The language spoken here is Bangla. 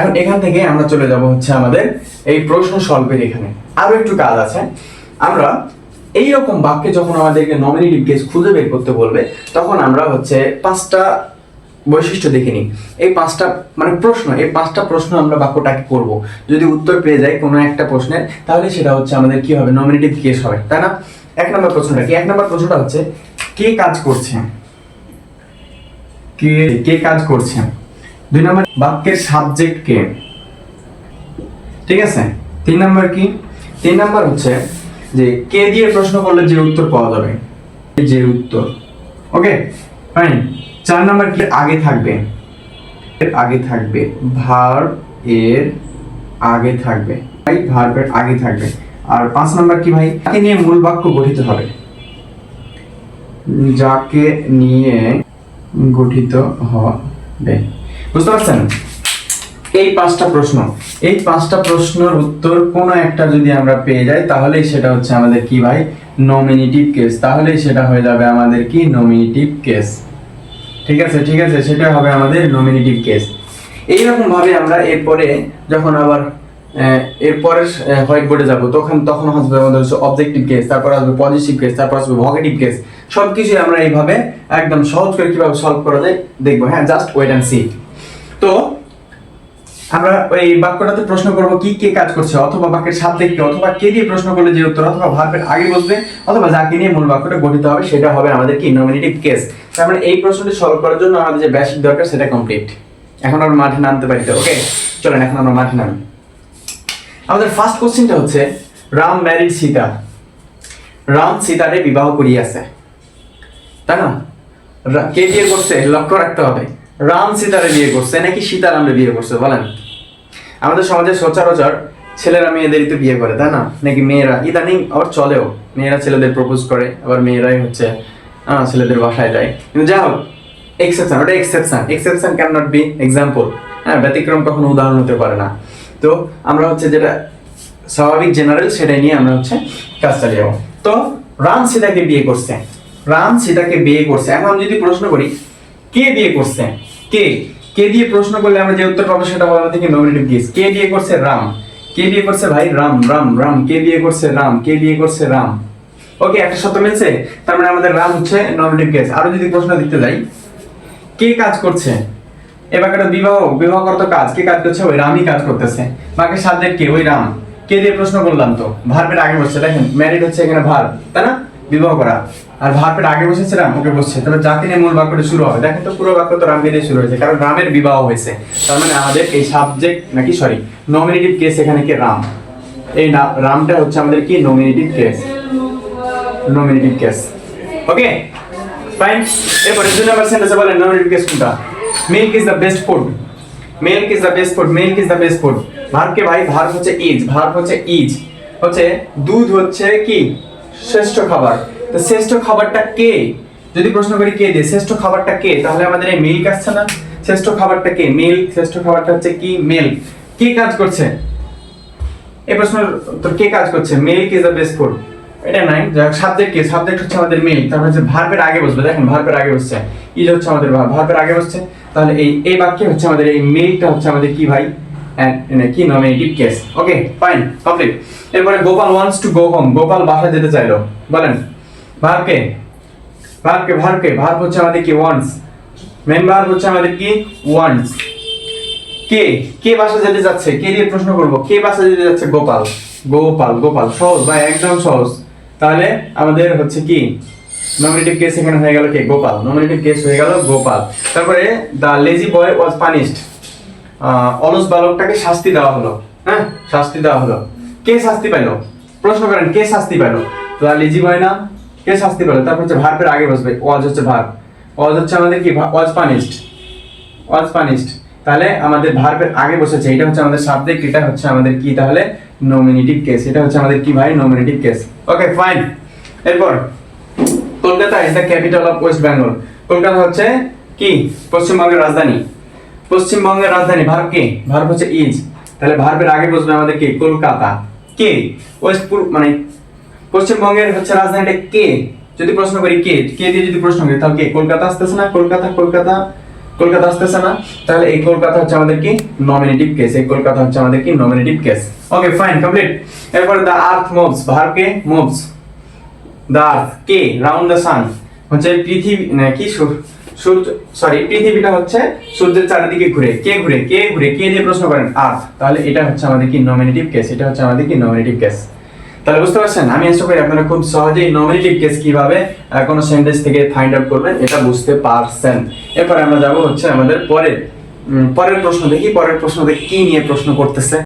এখন এখান থেকে আমরা চলে যাব হচ্ছে আমাদের এই প্রশ্ন সলভের এখানে। আরও একটু কাজ আছে। আমরা এই রকম বাক্যে যখন আমাদেরকে নমিনেটিভ কেস খুঁজে বের করতে বলবে, তখন আমরা হচ্ছে পাঁচটা বৈশিষ্ট্য দেখে নিই। এই পাঁচটা মানে প্রশ্ন, এই পাঁচটা প্রশ্ন আমরা বাক্যটাকে করব। যদি উত্তর পেয়ে যাই কোনো একটা প্রশ্নের, তাহলে সেটা হচ্ছে আমাদের কি হবে? নমিনেটিভ কেস হবে, তাই না? এক নম্বর প্রশ্নটা কি? এক নম্বর প্রশ্নটা হচ্ছে, কে কাজ করছে? কে কে কাজ করছে? দুই নম্বর বাক্যের সাবজেক্ট কে? ঠিক আছে? তিন নম্বর কি? তিন নম্বর হচ্ছে যে কে দিয়ে প্রশ্ন করলে যে উত্তর পাওয়া যাবে? যে উত্তর। ওকে ফাইন চার নম্বর কি? আগে থাকবে। আগে থাকবে। ভার এর আগে থাকবে। ভাই ভার্বের আগে থাকবে। আর পাঁচ নম্বর কি ভাই? তাকে নিয়ে মূল বাক্য গঠিত হবে? যাকে নিয়ে গঠিত হবে? বুঝতে পারছেন? এই পাঁচটা প্রশ্ন। এই পাঁচটা প্রশ্নের উত্তর কোনো একটা যদি আমরা পেয়ে যাই, তাহলেই সেটা হচ্ছে আমাদের কি ভাই? নমিনেটিভ কেস তাহলেই সেটা হয়ে যাবে আমাদের কি? নমিনেটিভ কেস ঠিক আছে ঠিক আছে সেটা হবে আমাদের নমিনেটিভ কেস এইরকম ভাবে আমরা এরপরে যখন আবার এরপরে হোয়াইট বোর্ডে যাব, তখন তখন আসবে আমাদের হচ্ছে অবজেক্টিভ কেস তারপর আসবে পজিটিভ কেস তারপর আসবে ভগেটিভ কেস সবকিছু আমরা এইভাবে একদম সহজ করে কীভাবে সলভ করা যায়, দেখব। হ্যাঁ জাস্ট ওয়েট অ্যান্ড সি তো আমরা ওই বাক্যটাতে প্রশ্ন করব কি কে কাজ করছে, অথবা বাক্যের সাথে কি, অথবা কে দিয়ে প্রশ্ন করলে যে উত্তর, অথবা ভার্বের আগে বসবে, অথবা যাকে নিয়ে মূল বাক্যটা গঠিত হবে, সেটা হবে আমাদের কি নমিনেটিভ কেস তার মানে এই প্রশ্নটি সলভ করার জন্য আমাদের যে বেসিক দরকার, সেটা কমপ্লিট এখন আমরা মাঠে নামতে পারি তো ওকে চলেন, এখন আমরা মাঠে নামি। আমাদের ফার্স্ট কোশ্চেনটা হচ্ছে, রাম ম্যারিড সীতা। রাম সীতারে বিবাহ করিয়াছে। তাই না? কে বিয়ে করছে? লক্ষ্য রাখতে হবে। রাম সীতারে বিয়ে করছে, নাকি সীতারামরে বিয়ে করছে, বলেন। আমাদের সমাজে সচরাচর ছেলেরা মেয়েদেরই তো বিয়ে করে, তাই না? নাকি মেয়েরা, ইদানিং আবার চলেও, মেয়েরা ছেলেদের প্রপোজ করে, আবার মেয়েরাই হচ্ছে ছেলেদের বাসায় যায়। কিন্তু যাই হোক এক্সেপশন ওটা exception exception can not be example হ্যাঁ ব্যতিক্রম কখনো উদাহরণ হতে পারে না। তো আমরা হচ্ছে যেটা স্বাভাবিক জেনারেল সেটাই নিয়ে আমরা হচ্ছে কাজ চালিয়ে যাব তো রাম সীতাকে বিয়ে করছে। রাম সীতাকে বিয়ে করছে। এখন যদি প্রশ্ন করি কে বিয়ে করছে? কে? কে দিয়ে প্রশ্ন করলে আমরা যে উত্তর পাবো সেটা বলা থেকে নমিনেটিভ কেস কে বিয়ে করছে রাম? কে বিয়ে করছে ভাই রাম রাম রাম? কে বিয়ে করছে রাম? কে বিয়ে করছে রাম? ওকে, একটা সত্য মিলছে? তার মানে আমাদের রাম হচ্ছে নমিনেটিভ কেস আরও যদি প্রশ্ন দিতে যাই, কে কাজ করছে? এবার একটা বিবাহ বিবাহ করতো কাজ। কে কাজ করছে? ওই রামই কাজ করতেছে। বাকি সাবজেক্ট কে? ওই রাম। কে দিয়ে প্রশ্ন করলাম তো? ভার্বের আগে বসছে, দেখেন ম্যারিড হচ্ছে এখানে ভার তাই না? বিবাহ করা। আর ভার্বের আগে বসেছে রাম ওকে বসছে। তবে যাকে নিয়ে মূল বাক্যটা শুরু হবে। দেখেন তো পুরো বাক্য তো রামকে দিয়ে শুরু হয়েছে, কারণ রামের বিবাহ হয়েছে। তার মানে আমাদের এই সাবজেক্ট নাকি সরি নমিনেটিভ কেস এখানে কি রাম? এই রামটা হচ্ছে আমাদের কি? Nominative case nominative case okay fine এরপরে দুই নাম্বার সেন্টেন্সে বলেন নমিনেটিভ কেস কোনটা? Milk is the best food milk is the best food milk is the best food ভার্বকে ভাই ভার্ব হচ্ছে ইজ ভার্ব হচ্ছে ইজ হচ্ছে, দুধ হচ্ছে কি? শ্রেষ্ঠ খাবার। তো শ্রেষ্ঠ খাবারটা কে? যদি প্রশ্ন করি কে দিয়ে? শ্রেষ্ঠ খাবারটা কে? তাহলে আমাদের এই মিল্ক আসছে না। শ্রেষ্ঠ খাবারটা কে? মিল্ক শ্রেষ্ঠ খাবারটা হচ্ছে কি? মিল্ক কে কাজ করছে? এই প্রশ্নের উত্তর কে কাজ করছে? Milk is the best food এটা নাই। যাক সাবজেক্ট কি? সাবজেক্ট হচ্ছে আমাদের মিল্ক তারপর হচ্ছে ভার্বের আগে বসবে। দেখেন ভার্বের আগে বসছে। ইজ হচ্ছে আমাদের ভার্বের আগে বসছে। তাহলে এই এই বাক্যে হচ্ছে আমাদের এই মিল্কটা হচ্ছে আমাদের কি ভাই? মানে কি nominative case okay fine complete এরপরে Gopal wants to go home Gopal বাসায় যেতে চাইলো। বলেন। ভার্বকে ভার্বকে ভার্বকে ভার্ব হচ্ছে আমাদের কি ওয়ান্টস মেন ভার্ব হচ্ছে আমাদের কি ওয়ান্টস কে কে বাসা যেতে যাচ্ছে? কে দিয়ে প্রশ্ন করব? কে বাসা যেতে যাচ্ছে? গোপাল। গোপাল গোপাল, সহজ ভাই, একদম সহজ। তাহলে আমাদের হচ্ছে কি? নমিনেটিভ কেস এখানে হয়ে গেল কে? গোপাল। নমিনেটিভ কেস হয়ে গেল গোপাল। তারপরে the lazy boy was punished অলস বালকটাকে শাস্তি দেওয়া হলো। হ্যাঁ শাস্তি দেওয়া হলো। কে শাস্তি পাইলো? প্রশ্ন করেন, কে শাস্তি পাইলো? দ্য লেজি বয় না? কে শাস্তি পেল? তারপর হচ্ছে ভার্বের আগে বসবে। ওয়াজ হচ্ছে ভার্ব ওয়াজ হচ্ছে আমাদের কি? Was punished. Was punished. তাহলে আমাদের ভার্বের আগে বসেছে। এটা হচ্ছে আমাদের সাবজেক্ট, এটা হচ্ছে আমাদের কি তাহলে? নমিনেটিভ কেস এটা হচ্ছে আমাদের কি ভাই? নমিনেটিভ কেস ওকে ফাইন এরপর, Kolkata is the capital of West Bengal Kolkata হচ্ছে কি? পশ্চিমবঙ্গের রাজধানী। পশ্চিমবঙ্গের রাজধানী ভার্ব কে? ভার্ব হচ্ছে ইজ তাহলে ভার্বের আগে বসবে আমাদের কি? কলকাতা। কে? ওয়েস্ট মানে পশ্চিমবঙ্গের হচ্ছে রাজধানীটা কে? যদি প্রশ্ন করি কে? কে দিয়ে যদি প্রশ্ন করি, তাহলে কে কলকাতা আসতেছে না? কলকাতা কলকাতা কলকাতা আসতেছে না? তাহলে এই কলকাতা হচ্ছে আমাদের কি? নমিনেটিভ কেস এই কলকাতা হচ্ছে আমাদের কি? Nominative case okay fine complete এরপরে দ্য আর্থ মুভস ভার্ব কে? মুভস দ্য আর্থ কে? রাউন্ড দ্য সান হচ্ছে পৃথিবী কি? সূর- সূর্য সরি পৃথিবীটা হচ্ছে সূর্যের চারিদিকে ঘুরে। কে ঘুরে? কে ঘুরে? কে দিয়ে প্রশ্ন করেন? আর্থ তাহলে এটা হচ্ছে আমাদের কি? নমিনেটিভ কেস এটা হচ্ছে আমাদের কি? নমিনেটিভ কেস তাহলে বুঝতে পারছেন? আমি আশা করি, আপনারা খুব সহজেই নমিনেটিভ কেস কীভাবে কোনো সেন্টেন্স থেকে ফাইন্ড আউট করবেন, এটা বুঝতে পারছেন। এরপরে আমরা যাব হচ্ছে আমাদের পরের পরের প্রশ্ন দেখি, পরের প্রশ্ন দেখি কি নিয়ে প্রশ্ন করতেছে?